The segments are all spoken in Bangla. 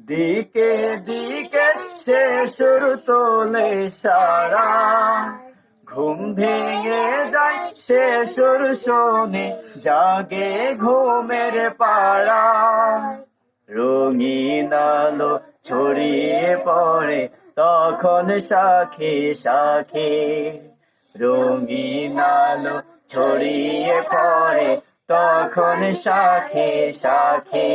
দিকে দিকে সে সুর তোলে সারা। ঘুম ভেঙে যায়, সে সুর শোনে, জাগে ঘুমের পাড়া। রঙিন আলো ছড়িয়ে পড়ে, তখন সাখে সাখে। রঙিন আলো ছড়িয়ে পড়ে, তখন সাখে সাখে।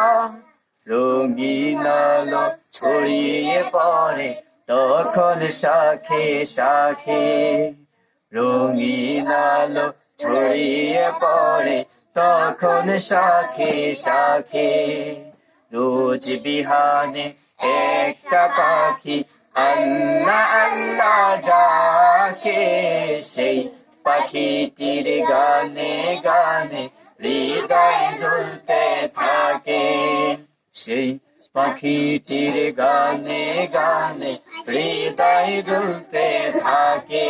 আলো ছড়িয়ে পড়ে, তখন শাখে শাখে রঙিন আলো ছড়িয়ে পড়ে, তখন শাখে শাখে রোজ বিহানে একটা পাখি আল্লাহ আল্লাহ ডাকে, সেই পাখিটির গানে গানে হৃদয় দুলতে থাকে। সেই পাখিটির গানে গানে হৃদয় দুলতে থাকে।